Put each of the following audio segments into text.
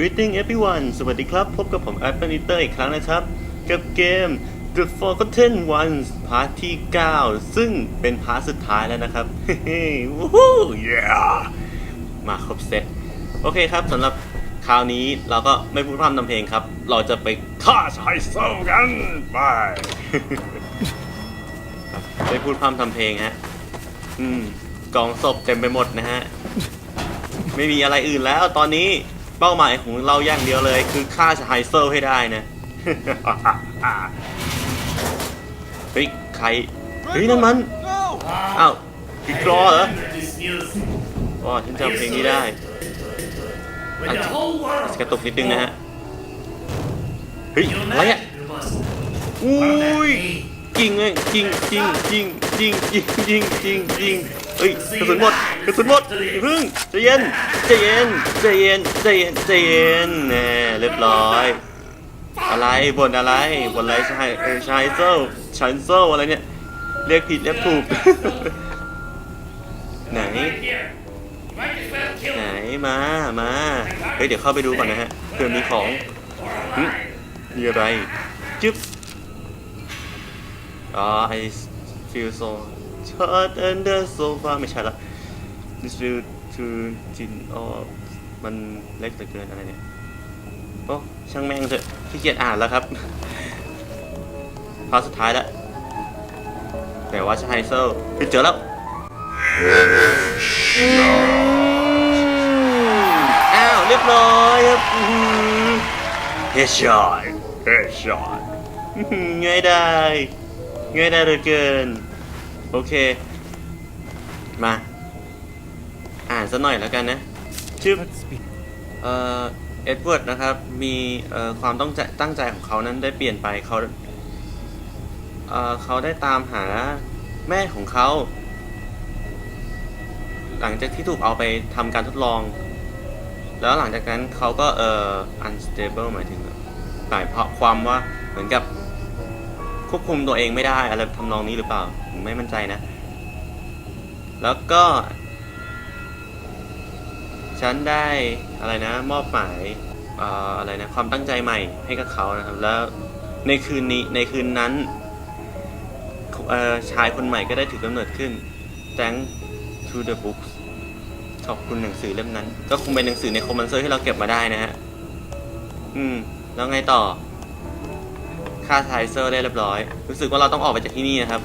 Greeting everyone สวัสดีครับ พบกับผม Apple Eater อีกครั้งนะครับ กับเกม The Forgotten Ones พาร์ทที่ 9 ซึ่งเป็นพาร์ทสุดท้ายแล้วนะครับเฮ้ยวู้ฮู้ yeah มาครบเซตโอเคครับสำหรับคราวนี้เราก็ไม่พูดพร่ำทำเพลงครับ เราจะไปฆ่าชายเศร้ากันไปไม่พูดพร่ำทำเพลงฮะ อืมกองศพเต็มไปหมดนะฮะ ไม่มีอะไรอื่นแล้วตอนนี้ เป้าหมายของเราอย่างเดียวเลย คือฆ่าไฮเซอร์ให้ได้นะเฮ้ยใครเฮ้ยนั่นมันอ้าวอีกรอเหรอว้าฉันจำเพลงนี้ได้อาจจะกระตกนิดนึงนะฮะเฮ้ยอะไรอะอุ้ยจริงเลยจริงจริงจริงจริงจริงจริงจริง เฮ้ยกระสุนหมดกระสุนหมดอย่าพึ่งใจเย็นใจเย็นใจเย็นใจเย็นใจเย็นแน่เรียบร้อย อะไรบนอะไรบนอะไรชายเออชายเซลชันเซลอะไรเนี่ยเรียกผิดเรียกถูกไหน here. Might as well kill ไหน him มามาเฮ้ยเดี๋ยวเข้าไปดูก่อนนะฮะเผื่อมีของ or หึ alive. มีอะไร จึ๊บอ๋อ I feel so shut under sofa ไม่ใช่ละ this feel too thin or มันเล็กเหลือเกินอะไรเนี่ย โอ้ ช่างแม่งเถอะขี้เกียจอ่านแล้วครับพาร์ทสุดท้ายแล้ว แต่ว่าชายเซอร์คือเจอแล้วอ้าว เรียบร้อยครับเฮดช็อตเฮดช็อตง่ายได้ ง่ายได้เหลือเกิน โอเค มา อ่านสักหน่อยแล้วกันนะชื่อเอ่อเอ็ดเวิร์ดนะครับ มีเอ่อความต้องใจตั้งใจของเขานั้นได้เปลี่ยนไปเขาเอ่อเขาได้ตามหาแม่ของเขา หลังจากที่ถูกเอาไปทำการทดลอง แล้วหลังจากนั้นเขาก็เอ่อ unstable หมายถึงหมายเพราะความว่าเหมือนกับ ควบคุมตัวเองไม่ได้อะไรทำนองนี้หรือเปล่าผมไม่มั่นใจนะ แล้วก็ ฉันได้อะไรนะ มอบหมายอะไรนะความตั้งใจใหม่ให้กับเขานะครับ แล้วในคืนนี้ในคืนนั้นชายคนใหม่ก็ได้ถือกำเนิดขึ้น thank to the books ขอบคุณหนังสือเล่มนั้น ก็คงเป็นหนังสือในคอมมานเซอร์ที่เราเก็บมาได้นะฮะ อืม แล้วไงต่อ ค่าไทเซอร์ได้เรียบร้อย รู้สึกว่าเราต้องออกไปจากที่นี่นะครับ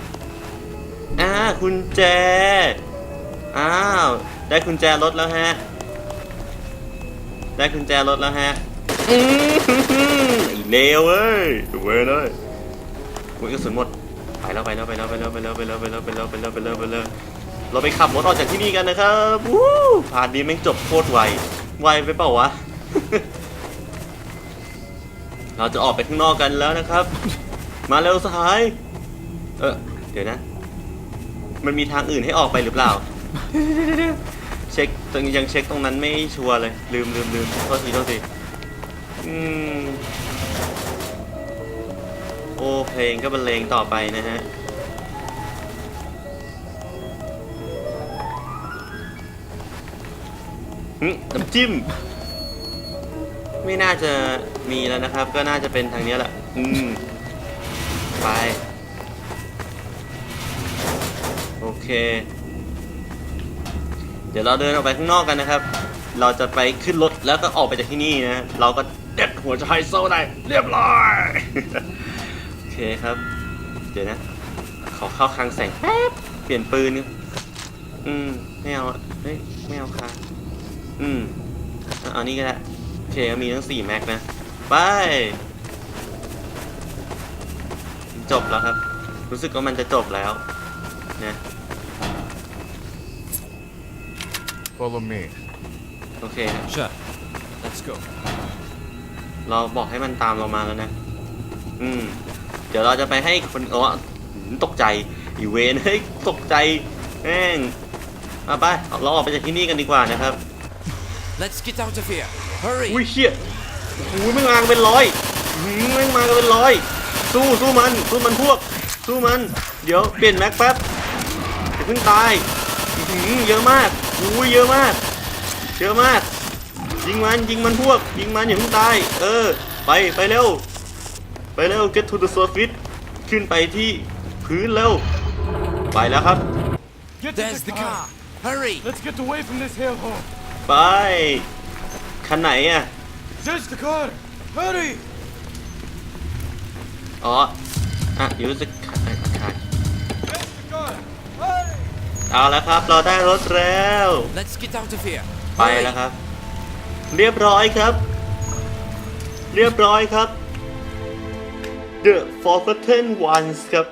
อ่าคุณแจ อ้าว ได้คุณแจรถแล้วฮะ ได้คุณแจรถแล้วฮะอืมไอ้เลวเว้ยเว้ยเลยโอ้ยกระสุนหมด ไปแล้วไปแล้วไปแล้วไปแล้วไปแล้วไปแล้วไปแล้วไปแล้วไปแล้วไปแล้วไปแล้วเราไปขับรถออกจากที่นี่กันนะครับวู้ผ่านนี้แม่งจบโคตรไว ไวไปเปล่าวะ เราจะออกไปข้างนอกกันแล้วนะครับ มาเร็วสหาย เออเดี๋ยวนะ มันมีทางอื่นให้ออกไปหรือเปล่า เช็คตรงยังเช็คตรงนั้นไม่ชัวร์เลย ลืมลืมลืมโทษทีโทษทีอืมโอ้เพลงก็บรรเลงต่อไปนะฮะน้ำจิ้ม ไม่น่าจะ มีแล้วนะครับ ก็น่าจะเป็นทางนี้แหละ อืม ไป โอเค เดี๋ยวเราเดินออกไปข้างนอกกันนะครับ เราจะไปขึ้นรถแล้วก็ออกไปจากที่นี่นะ เราก็เด็ดหัวใจโซ่ได้เรียบร้อย โอเคครับ เดี๋ยวนะ ขอเข้าคลังแสงแป๊บ เปลี่ยนปืนอืม ไม่เอาเฮ้ย ไม่เอาค่ะ อืมเอานี่ก็ได้โอเคมีทั้ง4แม็กนะ ไป จบแล้วครับ รู้สึกว่ามันจะจบแล้วนะ Follow me. โอเค Shut. Let's go. เราบอกให้มันตามเรามาแล้วนะ อืม เดี๋ยวเราจะไปให้คนอ๋อตกใจ อีเวนเฮ้ย ตกใจแม่งมาไป เราออกไปจากที่นี่กันดีกว่านะครับ Let's get out of here. Hurry. อุ้ยเชี่ยโอ้ยไม่งมากันเป็นร้อยหืมไม่งมากันเป็นร้อยสู้สู้มันสู้มันพวก สู้มัน เดี๋ยวเปลี่ยนแม็กแป๊บอย่าเพิ่งตายอื้อหือเยอะมากอุ้ยเยอะมากเยอะมาก ยิงมันยิงมันพวก ยิงมันอย่าเพิ่งตาย เออ ไปไปเร็ว ไปเร็ว get to the surface ขึ้นไปที่พื้นเร็ว ไปแล้วครับ Get There's the car. Hurry. Let's get away from this hellhole. ไปคันไหนอะ There's the car. Hurry. อ๋ออะเดี๋ยวจะขัดขัดขัด There's the car. Hurry. เอาแล้วครับ เราได้รถแล้ว Let's get out of here. ไป Hurry. แล้วครับ เรียบร้อยครับ เรียบร้อยครับ The Forgotten Ones ครับ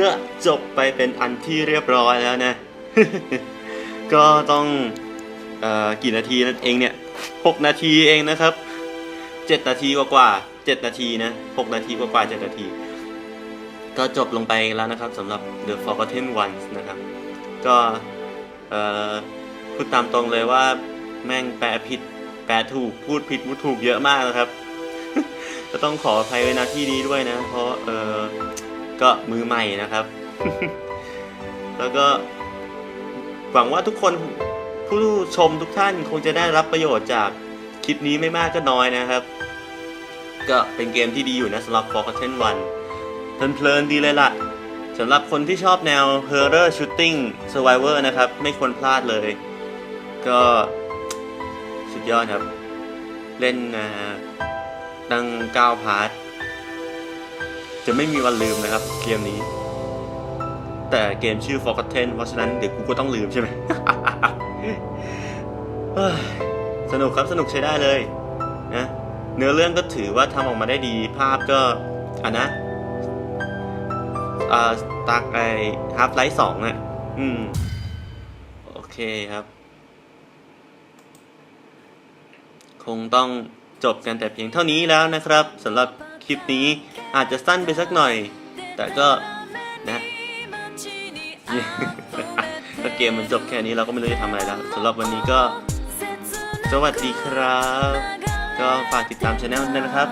ก็จบไปเป็นอันที่เรียบร้อยแล้วนะ ก็ต้องเอ่อกี่นาทีนั่นเองเนี่ย 6 นาทีเองนะครับ 7 นาทีกว่าๆ7นาทีนะ6นาทีกว่าๆ7นาที ก็จบลงไปแล้วนะครับสำหรับ The Forgotten Ones นะครับ ก็เอ่อพูดตามตรงเลยว่าแม่งแปลผิด แปลถูกพูดผิดพูดถูกเยอะมากนะครับ ก็ต้องขออภัยไว้ณที่นี้ด้วยนะ เพราะเออก็มือใหม่นะครับ แล้วก็หวังว่าทุกคน ผู้ชมทุกท่านคงจะได้รับประโยชน์จากคลิปนี้ไม่มากก็น้อยนะครับ ก็เป็นเกมที่ดีอยู่นะสำหรับ Forgotten One เพลินๆดีเลยล่ะสำหรับคนที่ชอบแนว Horror Shooting Survivor นะครับ ไม่ควรพลาดเลย ก็สุดยอดครับ เล่นนะดัง9พาร์ทจะไม่มีวันลืมนะครับ เกมนี้ แต่เกมชื่อ Forgotten เพราะฉะนั้นเดี๋ยวกูก็ต้องลืมใช่ไหม สนุกครับสนุกใช้ได้เลยนะเนื้อเรื่องก็ถือว่าทำออกมาได้ดี ภาพก็อะนะอ่าตักไอฮาร์ฟไลท์สองอะอืม โอเคครับ คงต้องจบกันแต่เพียงเท่านี้แล้วนะครับสำหรับคลิปนี้อาจจะสั้นไปสักหน่อย แต่ก็นะถ้า เกมมันจบแค่นี้เราก็ไม่รู้จะทำอะไรแล้วสำหรับวันนี้ก็ สวัสดีครับ ก็ฝากติดตามช anel ด้วยนะครับ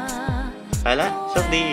ไปละโชคดี